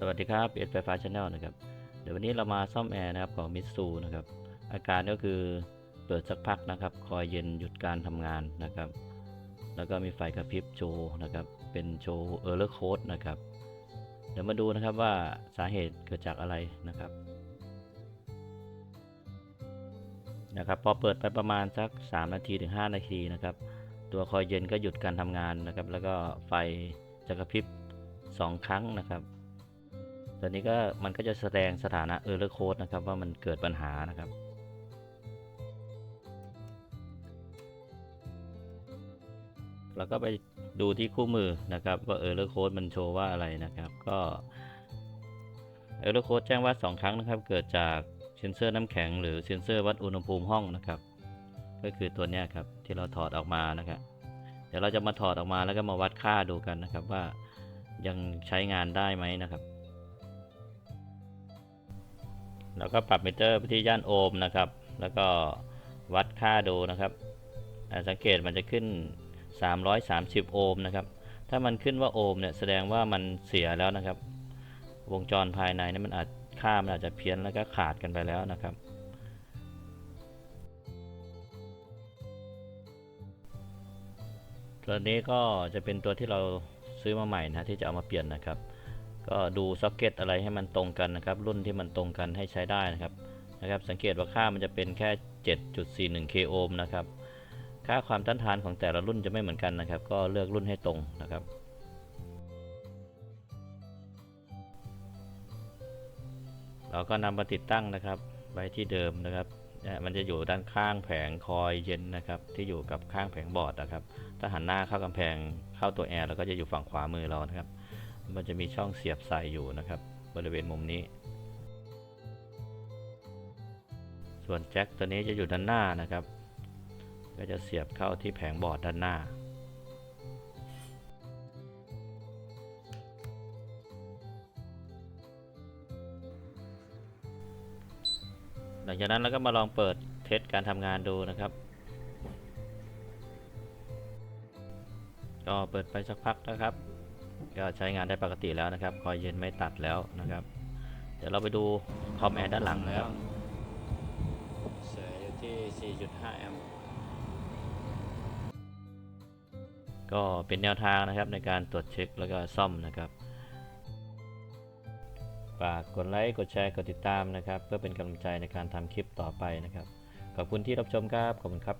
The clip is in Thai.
สวัสดีครับเอ็ดไฟฟ้าชาแนลนะครับ เดี๋ยววันนี้เรามาซ่อมแอร์นะครับของมิตซูนะครับ อาการก็คือเปิดสักพักนะครับ คอยเย็นหยุดการทำงานนะครับ แล้วก็มีไฟกระพริบโชว์นะครับ เป็นโชว์เออร์เลอร์โคดนะครับ เดี๋ยวมาดูนะครับว่าสาเหตุเกิดจากอะไรนะครับ นะครับพอเปิดไปประมาณสัก 3 นาทีถึง 5 นาทีนะครับ ตัวคอยเย็นก็หยุดการทำงานนะครับ แล้วก็ไฟจะกระพริบ2 ครั้งนะครับ ตอนนี้ก็มันก็จะแสดงสถานะเออร์เลอร์โคดนะครับ ว่ามันเกิดปัญหานะครับ แล้วก็ไปดูที่คู่มือนะครับ ว่าเออร์เลอร์โคดมันโชว์ว่าอะไรนะครับ ก็เออร์เลอร์โคดแจ้งว่า 2 ครั้งนะครับ เกิดจากเซนเซอร์น้ำแข็งหรือเซนเซอร์วัดอุณหภูมิห้องนะครับ ก็คือตัวนี้ครับที่เราถอดออกมานะครับ เดี๋ยวเราจะมาถอดออกมาแล้วก็มาวัดค่าดูกันนะครับว่ายังใช้งานได้ไหมนะครับ แล้วก็ปรับมิเตอร์ไปที่ย่านโอห์มนะครับ แล้วก็วัดค่าดูนะครับอ่สังเกตมันจะขึ้น 330 โอห์มนะครับ ถ้ามันขึ้นว่าโอห์มเนี่ยแสดงว่ามันเสียแล้วนะครับ วงจรภายในนี่มันอาจค่ามันอาจจะเพี้ยนแล้วก็ขาดกันไปแล้วนะครับ ตัวนี้ก็จะเป็นตัวที่เราซื้อมาใหม่นะที่จะเอามาเปลี่ยนนะครับ ก็ดูซ็อกเก็ตอะไรให้มันตรงกันนะครับ รุ่นที่มันตรงกันให้ใช้ได้นะครับนะครับ สังเกตว่าค่ามันจะเป็นแค่ 7.41 k โอห์มนะครับ ค่าความต้านทานของแต่ละรุ่นจะไม่เหมือนกันนะครับ ก็เลือกรุ่นให้ตรงนะครับเราก็นำมาติดตั้งนะครับไว้ที่เดิมนะครับเนี่ยมันจะอยู่ด้านข้างแผงคอยเย็นนะครับ ที่อยู่กับข้างแผงบอร์ดนะครับ ถ้าหันหน้าเข้ากำแพงเข้าตัวแอร์เราก็จะอยู่ฝั่งขวามือเรานะครับ มันจะมีช่องเสียบใส่อยู่นะครับ บริเวณมุมนี้ ส่วนแจ็คตัวนี้จะอยู่ด้านหน้านะครับ ก็จะเสียบเข้าที่แผงบอร์ดด้านหน้า หลังจากนั้นเราก็มาลองเปิดเทสการทำงานดูนะครับก็เปิดไปสักพักนะครับ ก็ใช้งานได้ปกติแล้วนะครับ คอยเย็นไม่ตัดแล้วนะครับ เดี๋ยวเราไปดูคอมแอร์ด้านหลังนะครับเสียอยู่ที่ 4.5 แอมป์ก็เป็นแนวทางนะครับในการตรวจเช็คแล้วก็ซ่อมนะครับฝากกดไลค์ กดแชร์ กดติดตามนะครับ เพื่อเป็นกำลังใจในการทำคลิปต่อไปนะครับ ขอบคุณที่รับชมครับ ขอบคุณครับ